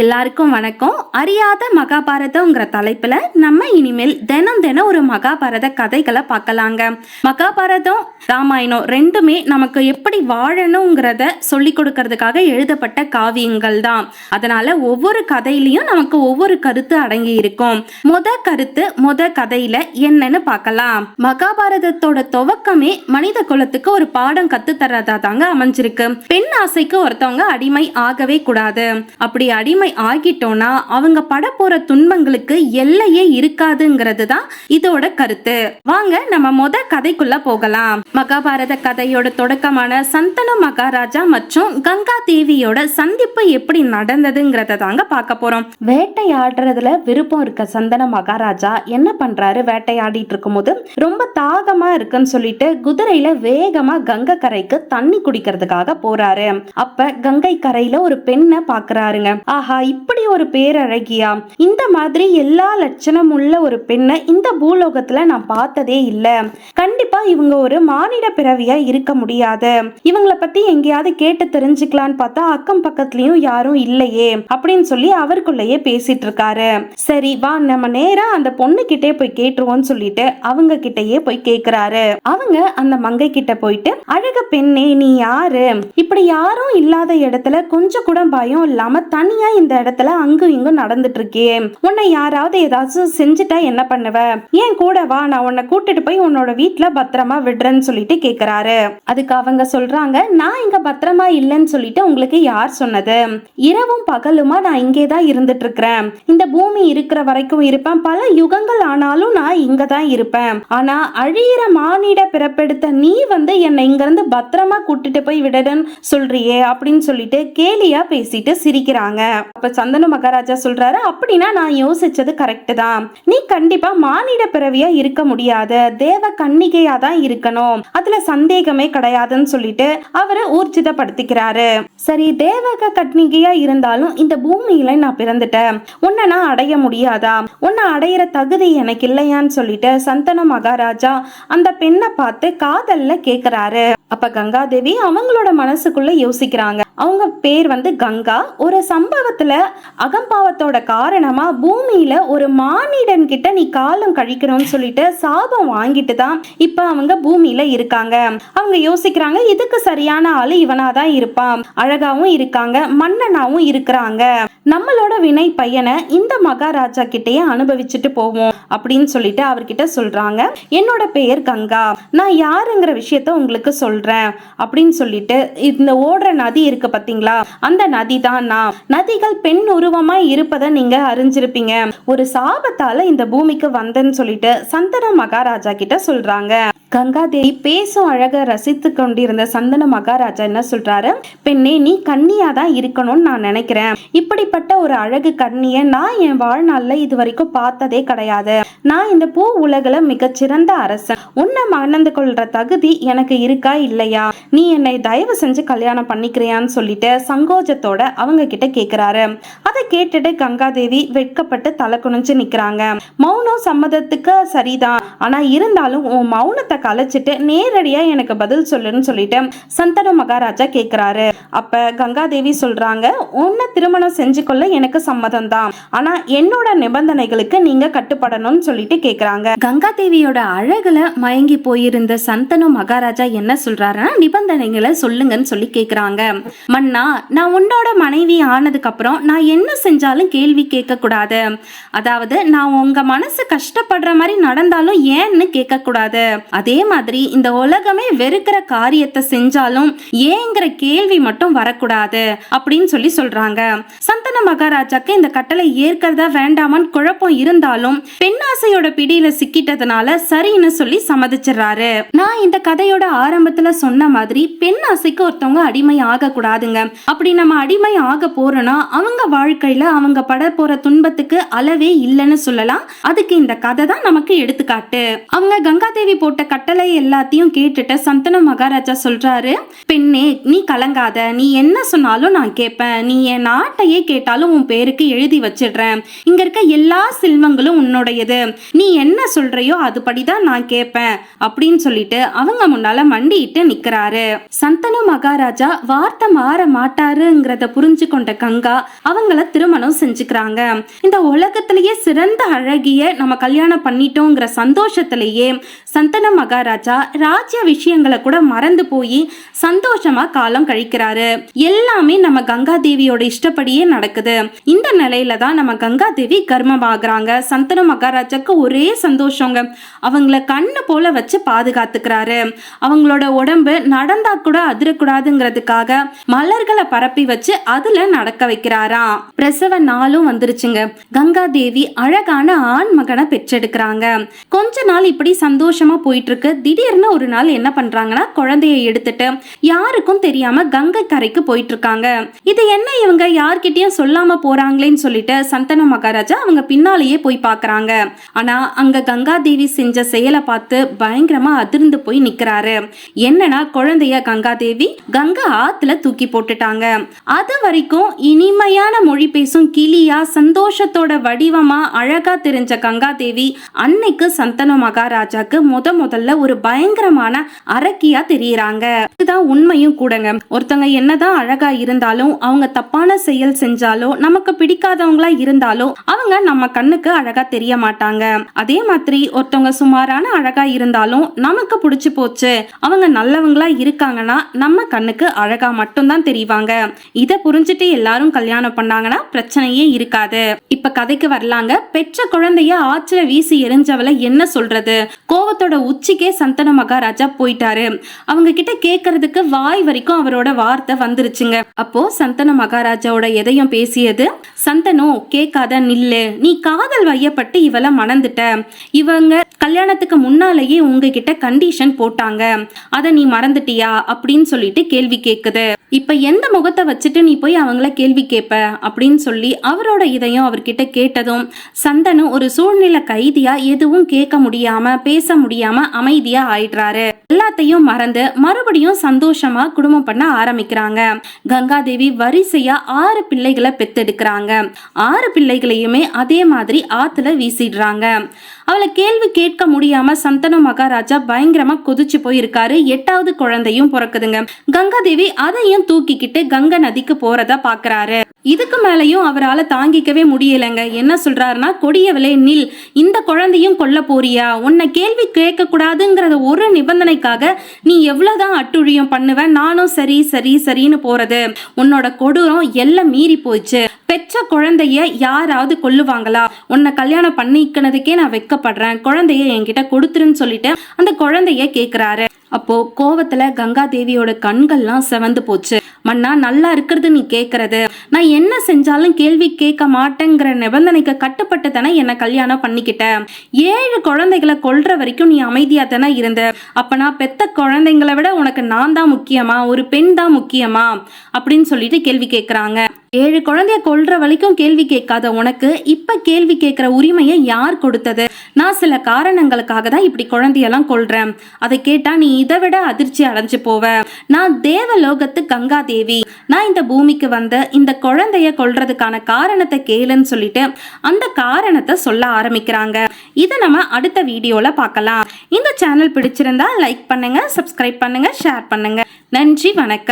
எல்லாருக்கும் வணக்கம். அறியாத மகாபாரதம்ங்கிற தலைப்புல நம்ம இனிமேல் தினம் தினம் ஒரு மகாபாரத கதைகளை பார்க்கலாங்க. மகாபாரதம் ராமாயணம் ரெண்டுமே நமக்கு எப்படி வாழணுங்கிறத சொல்லி கொடுக்கறதுக்காக எழுதப்பட்ட காவியங்கள் தான். அதனால ஒவ்வொரு கதையிலையும் நமக்கு ஒவ்வொரு கருத்து அடங்கி இருக்கும். முத கருத்து முத கதையில என்னன்னு பார்க்கலாம். மகாபாரதத்தோட துவக்கமே மனித குலத்துக்கு ஒரு பாடம் கத்து தர்றதா தாங்க அமைஞ்சிருக்கு. பெண் ஆசைக்கு ஒருத்தவங்க அடிமை ஆகவே கூடாது. அப்படி அடிமை ஆகிட்டோம்னா அவங்க பட போற துன்பங்களுக்கு எல்லையே இருக்காதுங்கிறது தான் இதோட கருத்து. வாங்க நம்ம முத கதைக்குள்ள போகலாம். மகாபாரத கதையோட தொடக்கமான சந்தனு மகாராஜா மற்றும் கங்கா தேவியோட சந்திப்பு எப்படி நடந்ததுங்கிறத தாங்க பார்க்க போறோம். வேட்டையாடுறதுல விருப்பம் இருக்க சந்தன மகாராஜா என்ன பண்றாரு? வேட்டையாடிட்டு இருக்கும்போது ரொம்ப தாகமா இருக்குன்னு சொல்லிட்டு குதிரையில வேகமா கங்கை கரைக்கு தண்ணி குடிக்கிறதுக்காக போறாரு. அப்ப கங்கை கரையில ஒரு பெண்ணை பாக்குறாருங்க. ஆஹா இப்படி ஒரு பேரழகியா? இந்த மாதிரி எல்லா லட்சணம் உள்ள ஒரு பெண்ணை இந்த பூலோகத்துல நான் பார்த்ததே இல்ல. கண்டிப்பா இவங்க ஒரு மானிட பிறவியா இருக்க முடியாது. இவங்கள பத்தி எங்கேயாவது கேட்டு தெரிஞ்சுக்கலான்னு பார்த்தா அக்கம் பக்கத்துலயும் யாரும் இல்லையே அப்படின்னு சொல்லி அவருக்குள்ளேயே பேசிட்டு இருக்காரு. சரி வா நம்ம நேரா அந்த பொண்ணு கிட்டே போய் கேட்டுருவோம்னு சொல்லிட்டு அவங்க கிட்டயே போய் கேக்குறாரு. அவங்க அந்த மங்கை கிட்ட போயிட்டு அழக பெண்ணே நீ யாரு? இப்படி யாரும் இல்லாத இடத்துல கொஞ்சம் கூட பயம் இல்லாம தனியா இந்த இடத்துல அங்கும் இங்கும் நடந்துட்டு இருக்கே உன்னை யாராவது ஏதாச்சும் செஞ்சுட்டா என்ன பண்ணுவ? ஏன் கூட வா நான் உன்னை கூட்டிட்டு போய் உன்னோட வீட்டுல பத்திரமா விடுறேன்னு சொல்லிட்டு கேக்குறாரு. அதுக்கு அவங்க சொல்றாங்க நான் இங்க பத்திரமா இல்லைன்னு சொல்லிட்டு உங்களுக்கு யார் சொன்னது? இரவும் பகலுமா நான் இங்கே தான் இருந்துட்டு இருக்கிறேன் இந்த பூமி இருக்கிற வரைக்கும் இருப்பேன். பல யுகங்கள் ஆனாலும் நான் இங்க தான் இருப்பேன். ஆனா அழியிற மானிட பிறப்பெடுத்த நீ வந்து என்னை இங்க இருந்து பத்திரமா கூட்டிட்டு போய் விடுறேன்னு சொல்றியே அப்படின்னு சொல்லிட்டு கேலியா பேசிட்டு சிரிக்கிறாங்க. அப்ப சந்தனு மகாராஜா சொல்றாரு அப்படின்னா நான் யோசிச்சது கரெக்ட் தான். நீ கண்டிப்பா மானிட பிறவியா இருக்க முடியாது. தேவ கன்னிகையா தான் இருக்கணும். அதுல சந்தேகமே கிடையாதுன்னு சொல்லிட்டு அவரை ஊர்ஜிதப்படுத்திக்கிறாரு. சரி தேவக கன்னிகையா இருந்தாலும் இந்த பூமியில நான் பிறந்துட்டேன். உன்னை நான் அடைய முடியாதா? உன்னை அடையிற தகுதி எனக்கு இல்லையான்னு சொல்லிட்டு சந்தன மகாராஜா அந்த பெண்ணை பார்த்து காதல்ல கேக்குறாரு. அப்ப கங்காதேவி அவங்களோட மனசுக்குள்ள யோசிக்கிறாங்க. அவங்க பேர் வந்து கங்கா. ஒரு சம்பவத்தை சம்பவத்துல அகம்பாவத்தோட காரணமா பூமியில ஒரு மானிடன் கிட்ட நீ காலம் கழிக்கணும்னு சொல்லிட்டு சாபம் வாங்கிட்டு தான் இப்ப அவங்க பூமியில இருக்காங்க. அவங்க யோசிக்கிறாங்க இதுக்கு சரியான ஆளு இவனாதான் இருப்பான். அழகாவும் இருக்காங்க மன்னனாவும் இருக்கிறாங்க. நம்மளோட வினை பையனை இந்த மகாராஜா கிட்டயே அனுபவிச்சுட்டு போவோம் அப்படின்னு சொல்லிட்டு அவர்கிட்ட சொல்றாங்க. என்னோட பெயர் கங்கா. நான் யாருங்கிற விஷயத்த உங்களுக்கு சொல்றேன். அப்படின்னு சொல்லிட்டு இந்த ஓடுற நதி இருக்கு பாத்தீங்களா? அந்த நதி தான் நான் நதிகள் பெண் உருவமா இருப்பதை நீங்க அறிஞ்சிருப்பீங்க. ஒரு சாபத்தால இந்த பூமிக்கு வந்தேன்னு சொல்லிட்டு சந்தன மகாராஜா கிட்ட சொல்றாங்க. கங்காதேவி பேசும் அழக ரசித்து கொண்டிருந்த சந்தன மகாராஜா என்ன சொல்றாரு? பெண்ணே நீ கன்னியா தான் இருக்கணும்னு நான் நினைக்கிறேன். இப்படிப்பட்ட ஒரு அழகு கண்ணிய நான் என் வாழ்நாள்ல இது வரைக்கும் பார்த்ததே கிடையாது. நான் இந்த பூ உலகில மிகச்சிறந்த அரசன். உன்னை மணந்து கொள்ற தகுதி எனக்கு இருக்கா இல்லையா? நீ என்னை தயவு செஞ்சு கல்யாணம் பண்ணிக்கிறியான்னு சொல்லிட்டு சங்கோஜத்தோட அவங்க கிட்ட கேக்குறாரு. அதை கேட்டுட்டு கங்காதேவி வெட்கப்பட்டு தலை குனிஞ்சு நிக்கிறாங்க. மௌனம் சம்மதத்துக்கு சரிதான். ஆனா இருந்தாலும் உன் மௌனத்தை கலைச்சிட்டு நேரடியா எனக்கு பதில் சொல்லுன்னு சொல்லிட்டு சந்தன மகாராஜா கேக்குறாரு. அப்ப கங்காதேவி சொல்றாங்க உன்னை திருமணம் செஞ்சு கொள்ள எனக்கு சம்மதம் தான் ஆனா என்னோட நிபந்தனைகளுக்கு நீங்க கட்டுப்படணும்னு சொல்லிட்டு கேக்குறாங்க. கங்காதேவியோட அழகுல மயங்கி போயிருந்த சந்தனு மகாராஜா என்ன சொல்றாருன்னா நிபந்தனைகளை சொல்லுங்கன்னு சொல்லி கேக்குறாங்க. மன்னா நான் உன்னோட மனைவி ஆனதுக்கு அப்புறம் நான் என்ன செஞ்சாலும் கேள்வி கேட்க கூடாது அதாவது நான் உங்க மனசு கஷ்டப்படுற மாதிரி நடந்தாலும் ஏன்னு கேட்க கூடாது அதே மாதிரி இந்த உலகமே வெறுக்கிற காரியத்தை செஞ்சாலும் ஏங்கிற கேள்வி மட்டும் வரக்கூடாது அப்படின்னு சொல்லி சொல்றாங்க. சந்தன மகாராஜாக்கு இந்த கட்டளை ஏற்கிறதா வேண்டாமான்னு குழப்பம் இருந்தாலும் பெண்ணாசையோட பிடியில சிக்கிட்டதுனால சரின்னு சொல்லி சம்மதிச்சிடுறாரு. நான் இந்த கதையோட ஆரம்பத்துல சொன்ன மாதிரி பெண் ஆசைக்கு ஒருத்தவங்க அடிமை ஆக கூடாதுங்க அப்படி நம்ம அடிமை ஆக போறோம்னா அவங்க வாழ்க்கையில அவங்க பட போற துன்பத்துக்கு அளவே இல்லைன்னு சொல்லலாம். அதுக்கு இந்த கதை தான் நமக்கு எடுத்துக்காட்டு. அவங்க கங்காதேவி போட்ட கட்டளை கட்டளை எல்லாத்தையும் கேட்டுட்டு சந்தன மகாராஜா சொல்றாரு பெண்ணே நீ கலங்காத. நீ என்ன சொன்னாலும் நான் கேட்பேன். நீ என் நாட்டையே கேட்டாலும் உன் பேருக்கு எழுதி வச்சிடுறேன். இங்க இருக்க எல்லா செல்வங்களும் உன்னுடையது. நீ என்ன சொல்றியோ அதுபடிதான் நான் கேட்பேன் அப்படின்னு சொல்லிட்டு அவங்க முன்னால மண்டிட்டு நிக்கிறாரு. சந்தனு மகாராஜா வார்த்தை மாற மாட்டாருங்கிறத புரிஞ்சு கொண்ட கங்கா அவங்கள திருமணம் செஞ்சுக்கிறாங்க. இந்த உலகத்திலேயே சிறந்த அழகிய நம்ம கல்யாணம் பண்ணிட்டோங்கிற சந்தோஷத்திலேயே சந்தன மகாராஜா ராஜ்ய விஷயங்களை கூட மறந்து போய் சந்தோஷமா காலம் கழிக்கிறாரு. எல்லாமே நம்ம கங்கா தேவியோட இஷ்டப்படியே நடக்குது. இந்த நிலையில தான் நம்ம கங்கா தேவி கர்ப்பமாகறாங்க சந்தனு மகாராஜாக்கு ஒரே சந்தோஷங்க. அவங்கள கண்ணு போல வச்சு பாதுகாத்துக்கிறாரு. அவங்களோட உடம்பு நடந்தா கூட அதிரக்கூடாதுங்கிறதுக்காக மலர்களை பரப்பி வச்சு அதுல நடக்க வைக்கிறாராம் பிரசவ நாளும் வந்துருச்சுங்க. கங்கா தேவி அழகான ஆண் மகனை பெற்றெடுக்கிறாங்க. கொஞ்ச நாள் இப்படி சந்தோஷமா போயிட்டு இருக்கு. திடீர்னு ஒரு நாள் என்ன பண்றாங்கன்னா குழந்தைய எடுத்துட்டு யாருக்கும் தெரியாம கங்கை கரைக்கு போயிட்டு இருக்காங்க இது என்ன இவங்க? யார்கிட்டயும் சொல்லாம போறாங்களேன்னு சொல்லிட்டு சந்தன மகாராஜா அவங்க பின்னாலேயே போய் பாக்குறாங்க ஆனா அங்க கங்கா தேவி செஞ்ச செயலை பார்த்து பயங்கரமா அதிர்ந்து போய் நிக்கிறாரு. என்னன்னா குழந்தைய கங்கா தேவி கங்கா ஆத்துல தூக்கி போட்டுட்டாங்க. அது வரைக்கும் இனிமையான மொழி பேசும் கிளியா சந்தோஷத்தோட வடிவமா அழகா தெரிஞ்ச கங்கா தேவி அன்னைக்கு சந்தன மகாராஜாக்கு முத முதல்ல ஒரு பயங்கரமான அரக்கியா தெரியறாங்க. இதுதான் உண்மையும் கூடங்க. ஒருத்தவங்க என்னதான் அழகா இருந்தாலும் அவங்க தப்பான செயல் செஞ்சாலோ நமக்கு பிடிக்காதவங்களா இருந்தாலோ அவங்க நம்ம கண்ணுக்கு அழகா தெரிய மாட்டாங்க. அதே மாதிரி ஒருத்தவங்க சுமாரான அழகா இருந்தாலும் நமக்கு பிடிச்சு போச்சு. அவங்க நல்லவங்களா இருக்காங்கன்னா நம்ம கண்ணுக்கு அழகா மட்டும்தான் தெரிவாங்க. இதை புரிஞ்சுட்டு எல்லாரும் கல்யாணம் பண்ணாங்கன்னா பிரச்சனையே இருக்காது. இப்ப கதைக்கு வரலாங்க. பெற்ற குழந்தைய ஆற்றுல வீசி எரிஞ்சவளை என்ன சொல்றது? கோவத்தோட உச்சிக்கே சந்தன மகாராஜா போயிட்டாரு. அவங்க கிட்ட கேக்குறதுக்கு வாய் வரைக்கும் அவரோட வார்த்தை வந்துருச்சுங்க. அப்போ சந்தன மகாராஜாவோட எதையும் பேசியது சந்தனு கேட்காத நில்லு. நீ காதல் வையப்பட்டு இவளை மணந்துட்ட. இவங்க கல்யாணத்துக்கு முன்னாலேயே உங்ககிட்ட கண்டிஷன் போட்டாங்க. அதை நீ மறந்துட்டியா? அப்படின்னு சொல்லிட்டு கேள்வி கேக்குது. இப்ப எந்த முகத்தை வச்சுட்டு நீ போய் அவங்கள கேள்வி கேட்ப அப்படின்னு சொல்லி அவரோட இதயம் அவர்கிட்ட கேட்டதும் சந்தனு ஒரு சூழ்நிலை கைதியா எதுவும் கேட்க முடியாம பேச முடியாம அமைதியா ஆயிடுறாரு. எல்லாத்தையும் மறந்து மறுபடியும் சந்தோஷமா குடும்பம் பண்ண ஆரம்பிக்கிறாங்க. கங்காதேவி வரிசையா ஆறு பிள்ளைகளை பெத்தெடுக்கிறாங்க. ஆறு பிள்ளைகளையுமே அதே மாதிரி ஆத்துல வீசிடுறாங்க. அவளை கேள்வி கேட்க முடியாம சந்தன மகாராஜா பயங்கரமா கொதிச்சு போயிருக்காரு. எட்டாவது குழந்தையும் பிறக்குதுங்க. கங்காதேவி அதையும் தூக்கிக்கிட்டு கங்கை நதிக்கு போறதா பாக்குறாரு. இதுக்கு மேலையும் அவரால் தாங்கிக்கவே முடியலைங்க. என்ன சொல்றாருன்னா கொடியவளே நில். இந்த குழந்தையும் கொல்ல போறியா? உன்னை கேள்வி கேட்கக்கூடாதுங்கிறத ஒரு நிபந்தனைக்காக நீ எவ்வளோதான் அட்டுழியம் பண்ணுவ நானும் சரி சரி சரின்னு போறது. உன்னோட கொடூரம் எல்லாம் மீறி போச்சு. பெற்ற குழந்தைய யாராவது கொல்லுவாங்களா? உன்னை கல்யாணம் பண்ணிக்கினதுக்கே நான் வெக்கப்படுறேன் குழந்தைய என்கிட்ட கொடுத்துருன்னு சொல்லிட்டு அந்த குழந்தைய கேட்குறாரு அப்போ கோவத்துல கங்கா தேவியோட கண்கள்லாம் செவந்து போச்சு. மன்னா நல்லா இருக்கிறது நீ கேக்குறது. நான் என்ன செஞ்சாலும் கேள்வி கேட்க மாட்டேங்கிற நிபந்தனைக்கு கட்டுப்பட்டு தானே என்ன கல்யாணம் பண்ணிக்கிட்ட. ஏழு குழந்தைகளை கொல்ற வரைக்கும் நீ அமைதியா தானே இருந்த. அப்ப நான் பெத்த குழந்தைங்களை விட உனக்கு நான் தான் முக்கியமா? ஒரு பெண் தான் முக்கியமா? அப்படின்னு சொல்லிட்டு கேள்வி கேட்கறாங்க ஏழு குழந்தைய கொல்ற வரைக்கும் கேள்வி கேட்காத உனக்கு இப்ப கேள்வி கேட்கிற உரிமையை யார் கொடுத்தது? நான் சில காரணங்களுக்காக தான் இப்படி குழந்தையெல்லாம் கொள்றேன் அதை கேட்டா நீ இதை விட அதிர்ச்சி அடைஞ்சு போவ. நான் தேவலோகத்து கங்கா தேவி நான் இந்த பூமிக்கு வந்து இந்த குழந்தைய கொல்றதுக்கான காரணத்தை கேளுன்னு சொல்லிட்டு அந்த காரணத்தை சொல்ல ஆரம்பிக்கிறாங்க. இதை நம்ம அடுத்த வீடியோல பார்க்கலாம். இந்த சேனல் பிடிச்சிருந்தா லைக் பண்ணுங்க சப்ஸ்கிரைப் பண்ணுங்க ஷேர் பண்ணுங்க. நன்றி வணக்கம்.